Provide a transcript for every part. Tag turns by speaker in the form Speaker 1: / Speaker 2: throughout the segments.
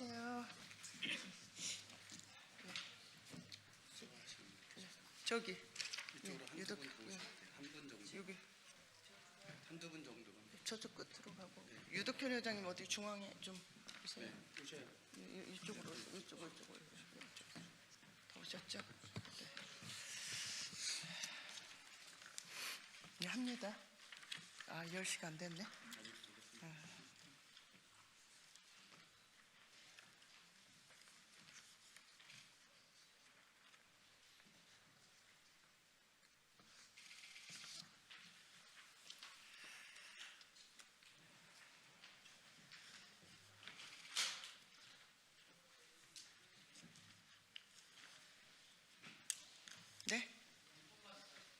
Speaker 1: 안녕하세요. 저기
Speaker 2: 이쪽으로 한두
Speaker 1: 유독
Speaker 2: 분 보시면 돼요. 한 분 정도,
Speaker 1: 여기
Speaker 2: 한두 분 정도만.
Speaker 1: 저쪽 끝으로 가고 유덕현 회장님 어디 중앙에 좀 보세요.
Speaker 2: 네, 오셔요.
Speaker 1: 이- 이- 이쪽으로 이쪽으로 이쪽으로 이쪽으로. 다 오셨죠? 네. 네 합니다. 아 10시가 안 됐네. 네?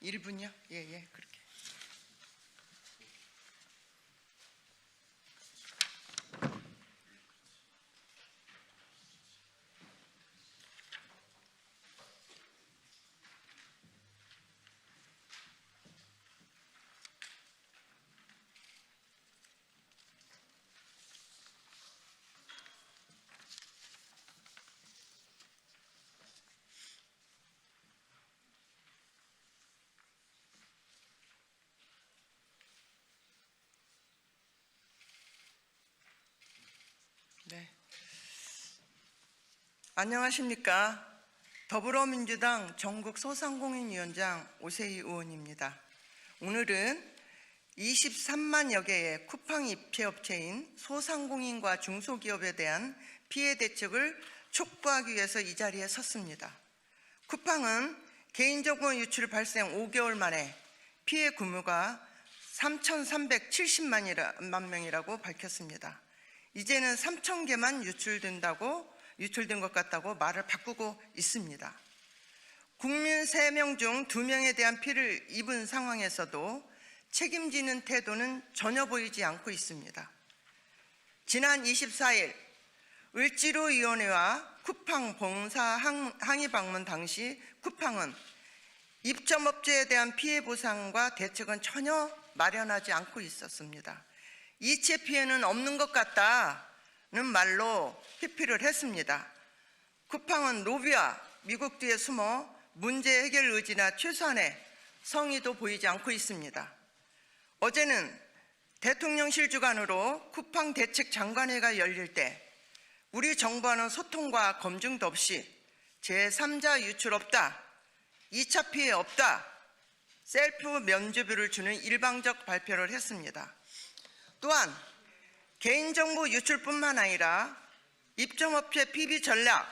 Speaker 1: 1분요? 예, 예, 그렇게. 안녕하십니까. 더불어민주당 전국 소상공인위원장 오세희 의원입니다. 오늘은 23만여 개의 쿠팡 입체업체인 소상공인과 중소기업에 대한 피해 대책을 촉구하기 위해서 이 자리에 섰습니다. 쿠팡은 개인정보 유출 발생 5개월 만에 피해 규모가 3,370만 명이라고 밝혔습니다. 이제는 3천 개만 유출된다고 유출된 것 같다고 말을 바꾸고 있습니다. 국민 3명 중 2명에 대한 피해를 입은 상황에서도 책임지는 태도는 전혀 보이지 않고 있습니다. 지난 24일 을지로위원회와 쿠팡 항- 항의 방문 당시 쿠팡은 입점업체에 대한 피해 보상과 대책은 전혀 마련하지 않고 있었습니다. 이체 피해는 없는 것 같다는 말로 회피를 했습니다. 쿠팡은 로비와 미국 뒤에 숨어 문제 해결 의지나 최소한의 성의도 보이지 않고 있습니다. 어제는 대통령실 주관으로 쿠팡 대책 장관회가 열릴 때 우리 정부와는 소통과 검증도 없이 제3자 유출 없다, 2차 피해 없다, 셀프 면죄부를 주는 일방적 발표를 했습니다. 또한 개인정보 유출뿐만 아니라 입점업체 PB 전략,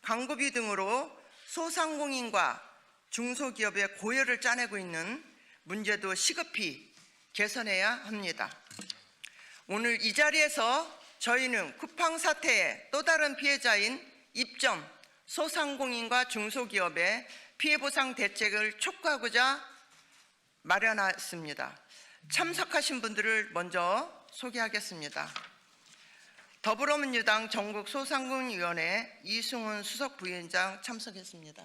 Speaker 1: 광고비 등으로 소상공인과 중소기업의 고열을 짜내고 있는 문제도 시급히 개선해야 합니다. 오늘 이 자리에서 저희는 쿠팡 사태의 또 다른 피해자인 입점, 소상공인과 중소기업의 피해 보상 대책을 촉구하고자 마련했습니다. 참석하신 분들을 먼저 소개하겠습니다. 더불어민주당 전국 소상공인위원회 이승훈 수석 부위원장 참석했습니다.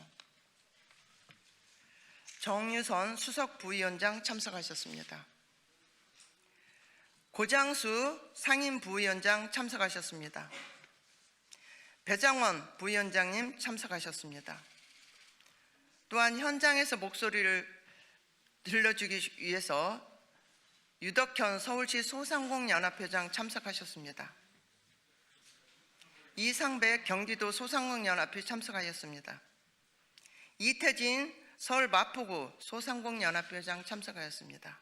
Speaker 1: 정유선 수석 부위원장 참석하셨습니다. 고장수 상임 부위원장 참석하셨습니다. 배장원 부위원장님 참석하셨습니다. 또한 현장에서 목소리를 들려주기 위해서 유덕현 서울시 소상공연합회장 참석하셨습니다. 이상백 경기도 소상공연합회 참석하였습니다. 이태진 서울 마포구 소상공연합회장 참석하였습니다.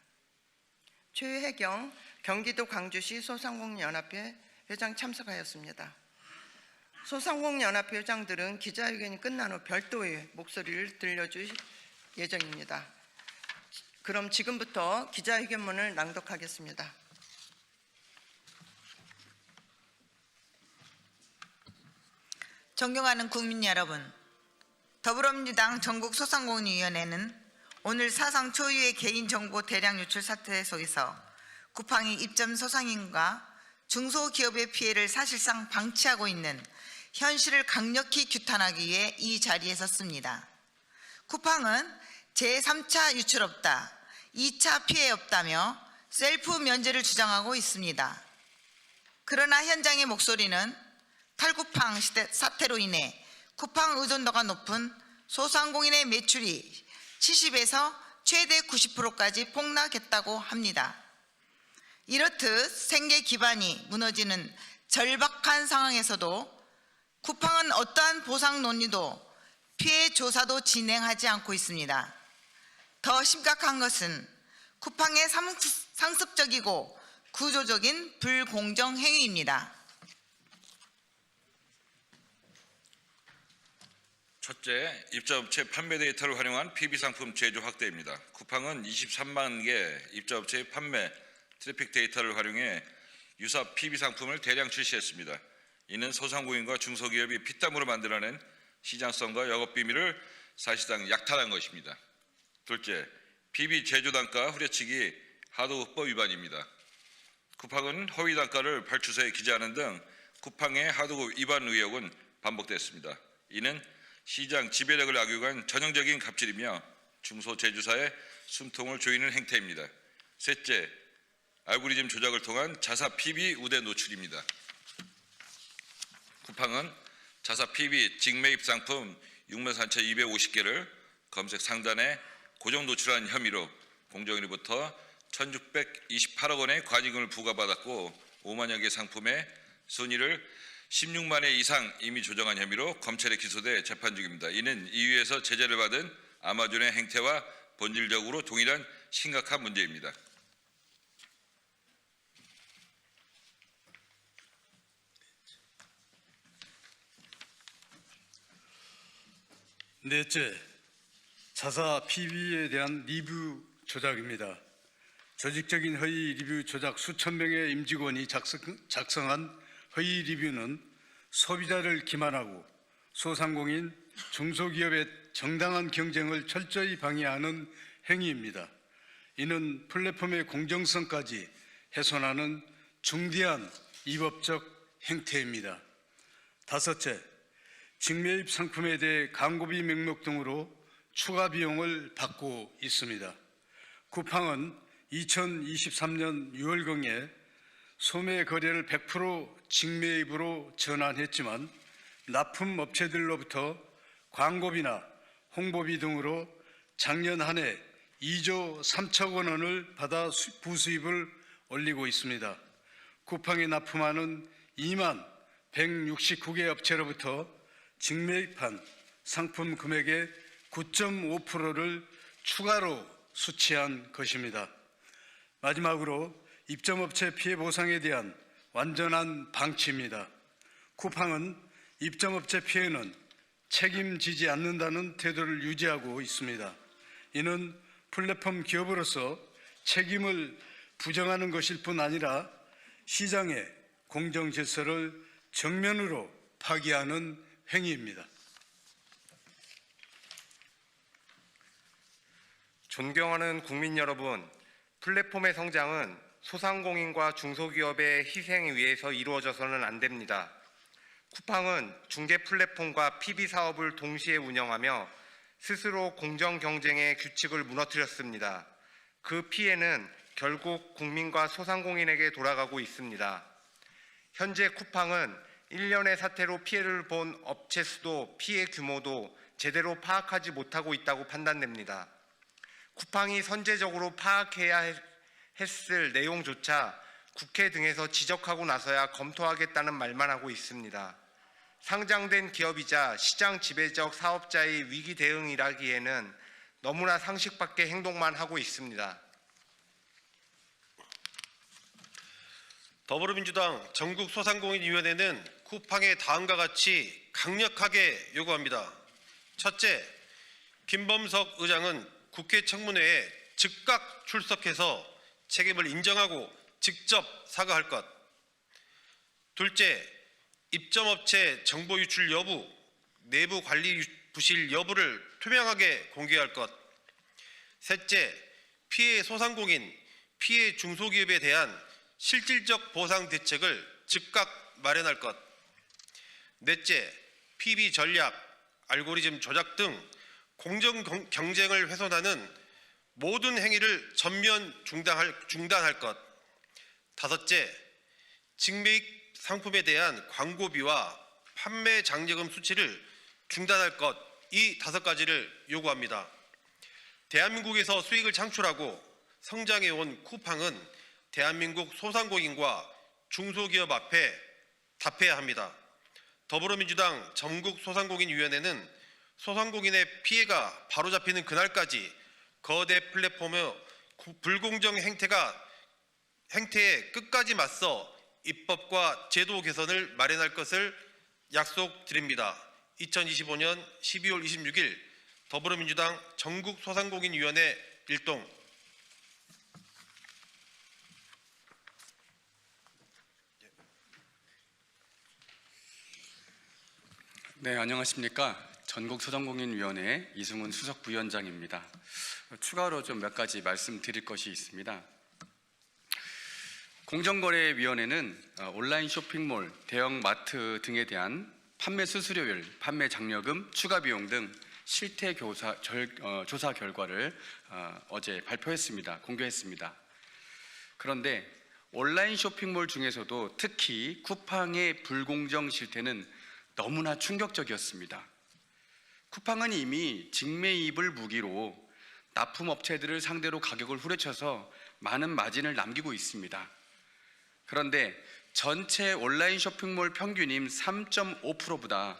Speaker 1: 최혜경 경기도 광주시 소상공연합회 회장 참석하였습니다. 소상공연합회 회장들은 기자회견이 끝난 후 별도의 목소리를 들려줄 예정입니다. 그럼 지금부터 기자회견문을 낭독하겠습니다.
Speaker 3: 존경하는 국민 여러분, 더불어민주당 전국소상공인위원회는 오늘 사상 초유의 개인정보 대량 유출 사태 속에서 쿠팡이 입점 소상인과 중소기업의 피해를 사실상 방치하고 있는 현실을 강력히 규탄하기 위해 이 자리에 섰습니다. 쿠팡은 제3차 유출 없다, 2차 피해 없다며 셀프 면제를 주장하고 있습니다. 그러나 현장의 목소리는 탈쿠팡 시대 사태로 인해 쿠팡 의존도가 높은 소상공인의 매출이 70에서 최대 90%까지 폭락했다고 합니다. 이렇듯 생계 기반이 무너지는 절박한 상황에서도 쿠팡은 어떠한 보상 논의도 피해 조사도 진행하지 않고 있습니다. 더 심각한 것은 쿠팡의 상습- 상습적이고 구조적인 불공정 행위입니다.
Speaker 4: 첫째, 입자업체 판매 데이터를 활용한 PB 상품 제조 확대입니다. 쿠팡은 23만 개 입자업체의 판매 트래픽 데이터를 활용해 유사 PB 상품을 대량 출시했습니다. 이는 소상공인과 중소기업이 피땀으로 만들어낸 시장성과 영업 비밀을 사실상 약탈한 것입니다. 둘째, PB 제조 단가 후려치기 하도급 위반입니다. 쿠팡은 허위 단가를 발주서에 기재하는 등 쿠팡의 하도급 위반 의혹은 반복됐습니다. 이는 시장 지배력을 악용한 전형적인 갑질이며 중소 제조사의 숨통을 조이는 행태입니다. 셋째, 알고리즘 조작을 통한 자사 PB 우대 노출입니다. 쿠팡은 자사 PB 직매입 상품 6만 4,250개를 검색 상단에 고정 노출한 혐의로 공정위로부터 1,628억 원의 과징금을 부과받았고 5만여 개 상품의 순위를 16만 회 이상 이미 조정한 혐의로 검찰에 기소돼 재판 중입니다. 이는 EU에서 제재를 받은 아마존의 행태와 본질적으로 동일한 심각한 문제입니다.
Speaker 5: 넷째, 자사 PB에 대한 리뷰 조작입니다. 조직적인 허위 리뷰 조작 수천 명의 임직원이 작성, 작성 한 허위 리뷰는 소비자를 기만하고 소상공인, 중소기업의 정당한 경쟁을 철저히 방해하는 행위입니다. 이는 플랫폼의 공정성까지 훼손하는 중대한 위법적 행태입니다. 다섯째, 직매입 상품에 대해 광고비 명목 등으로 추가 비용을 받고 있습니다. 쿠팡은 2023년 6월경에 소매 거래를 100% 직매입으로 전환했지만 납품 업체들로부터 광고비나 홍보비 등으로 작년 한 해 2조 3천 원을 받아 수- 부수입을 올리고 있습니다. 쿠팡에 납품하는 2만 169개 업체로부터 직매입한 상품 금액의 9.5%를 추가로 수취한 것입니다. 마지막으로 입점업체 피해 보상에 대한 완전한 방치입니다. 쿠팡은 입점업체 피해는 책임지지 않는다는 태도를 유지하고 있습니다. 이는 플랫폼 기업으로서 책임을 부정하는 것일 뿐 아니라 시장의 공정 질서를 정면으로 파기하는 행위입니다.
Speaker 6: 존경하는 국민 여러분, 플랫폼의 성장은 소상공인과 중소기업의 희생에 의해서 이루어져서는 안 됩니다. 쿠팡은 중개 플랫폼과 PB 사업을 동시에 운영하며 스스로 공정 경쟁의 규칙을 무너뜨렸습니다. 그 피해는 결국 국민과 소상공인에게 돌아가고 있습니다. 현재 쿠팡은 일련의 사태로 피해를 본 업체 수도 피해 규모도 제대로 파악하지 못하고 있다고 판단됩니다. 쿠팡이 선제적으로 파악해야 해- 했을 내용조차 국회 등에서 지적하고 나서야 검토하겠다는 말만 하고 있습니다. 상장된 기업이자 시장 지배적 사업자의 위기 대응이라기에는 너무나 상식 밖의 행동만 하고 있습니다.
Speaker 7: 더불어민주당 전국 소상공인위원회는 쿠팡의 다음과 같이 강력하게 요구합니다. 첫째, 김범석 의장은 국회 청문회에 즉각 출석해서 책임을 인정하고 직접 사과할 것. 둘째, 입점업체 정보 유출 여부, 내부 관리 유- 부실 여부를 투명하게 공개할 것. 셋째, 피해 소상공인, 피해 중소기업에 대한 실질적 보상 대책을 즉각 마련할 것. 넷째, PB 전략, 알고리즘 조작 등 공정 경- 경쟁을 훼손하는 모든 행위를 전면 중단할, 중단할 것. 다섯째, 직매입 상품에 대한 광고비와 판매 장려금 수치를 중단할 것 이 다섯 가지를 요구합니다. 대한민국에서 수익을 창출하고 성장해 온 쿠팡은 대한민국 소상공인과 중소기업 앞에 답해야 합니다. 더불어민주당 전국 소상공인위원회는 소상공인의 피해가 바로잡히는 그날까지 거대 플랫폼의 구- 불공정 행태가 행태에 끝까지 맞서 입법과 제도 개선을 마련할 것을 약속드립니다. 2025년 12월 26일 더불어민주당 전국 소상공인위원회 일동
Speaker 8: 네, 안녕하십니까. 전국 소상공인위원회 이승훈 수석 부위원장입니다. 추가로 좀 몇 가지 말씀드릴 것이 있습니다. 공정거래위원회는 어, 온라인 쇼핑몰, 대형 마트 등에 대한 판매 수수료율, 판매 장려금, 추가 비용 등 실태 교사, 절- 어, 조사 결과를 어, 어제 발표했습니다. 공개했습니다. 그런데 온라인 쇼핑몰 중에서도 특히 쿠팡의 불공정 실태는 너무나 충격적이었습니다. 쿠팡은 이미 직매입을 무기로 납품업체들을 상대로 가격을 후려쳐서 많은 마진을 남기고 있습니다. 그런데 전체 온라인 쇼핑몰 평균인 3.5%보다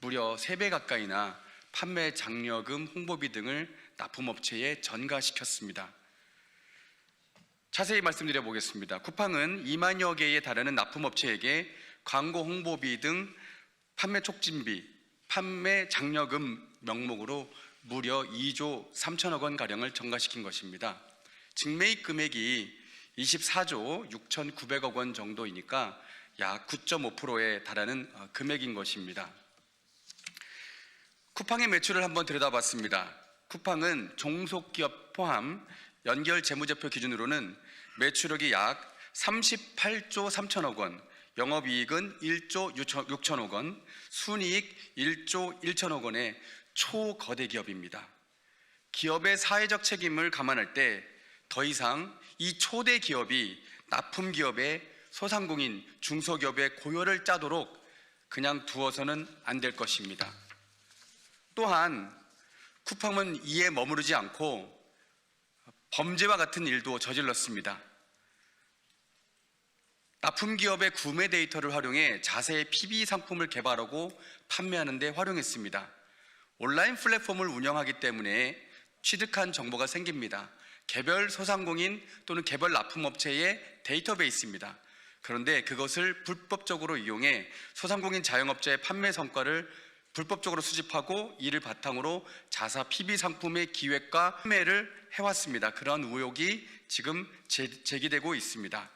Speaker 8: 무려 3배 가까이나 판매 장려금, 홍보비 등을 납품업체에 전가시켰습니다. 자세히 말씀드려 보겠습니다. 쿠팡은 2만여 개에 달하는 납품업체에게 광고 홍보비 등 판매 촉진비, 판매 장려금 명목으로 무려 2조 3천억 원 가량을 전가시킨 것입니다. 직매입 금액이 24조 6,900억 원 정도이니까 약 9.5%에 달하는 어, 금액인 것입니다. 쿠팡의 매출을 한번 들여다봤습니다. 쿠팡은 종속기업 포함 연결 재무제표 기준으로는 매출액이 약 38조 3천억 원, 영업이익은 1조 6천억 원, 순이익 1조 1천억 원의 초거대 기업입니다. 기업의 사회적 책임을 감안할 때 더 이상 이 초대 기업이 납품 기업의 소상공인, 중소기업의 고열을 짜도록 그냥 두어서는 안 될 것입니다. 또한 쿠팡은 이에 머무르지 않고 범죄와 같은 일도 저질렀습니다. 납품 기업의 구매 데이터를 활용해 자세히 PB 상품을 개발하고 판매하는 데 활용했습니다. 온라인 플랫폼을 운영하기 때문에 취득한 정보가 생깁니다. 개별 소상공인 또는 개별 납품업체의 데이터베이스입니다. 그런데 그것을 불법적으로 이용해 소상공인 자영업자의 판매 성과를 불법적으로 수집하고 이를 바탕으로 자사 PB 상품의 기획과 판매를 해왔습니다. 그런 의혹이 지금 제- 제기되고 있습니다.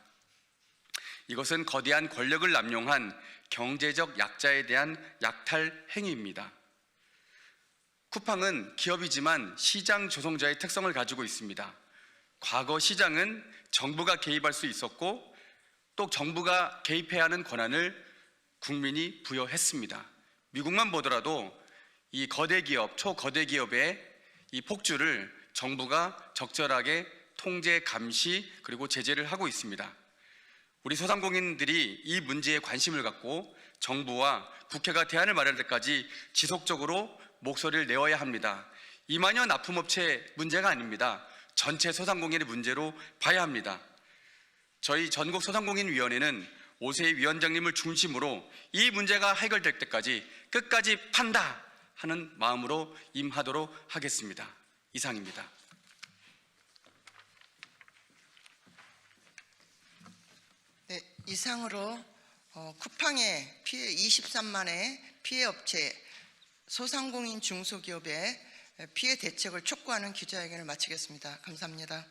Speaker 8: 이것은 거대한 권력을 남용한 경제적 약자에 대한 약탈 행위입니다. 쿠팡은 기업이지만 시장 조성자의 특성을 가지고 있습니다. 과거 시장은 정부가 개입할 수 있었고 또 정부가 개입해야 하는 권한을 국민이 부여했습니다. 미국만 보더라도 이 거대 기업, 초거대 기업의 이 폭주를 정부가 적절하게 통제, 감시 그리고 제재를 하고 있습니다. 우리 소상공인들이 이 문제에 관심을 갖고 정부와 국회가 대안을 마련할 때까지 지속적으로 목소리를 내어야 합니다. 이만여 납품업체 문제가 아닙니다. 전체 소상공인의 문제로 봐야 합니다. 저희 전국 소상공인위원회는 오세희 위원장님을 중심으로 이 문제가 해결될 때까지 끝까지 판다 하는 마음으로 임하도록 하겠습니다. 이상입니다.
Speaker 1: 네, 이상으로 어, 쿠팡의 피해 23만의 피해 업체 소상공인 중소기업의 피해 대책을 촉구하는 기자회견을 마치겠습니다. 감사합니다.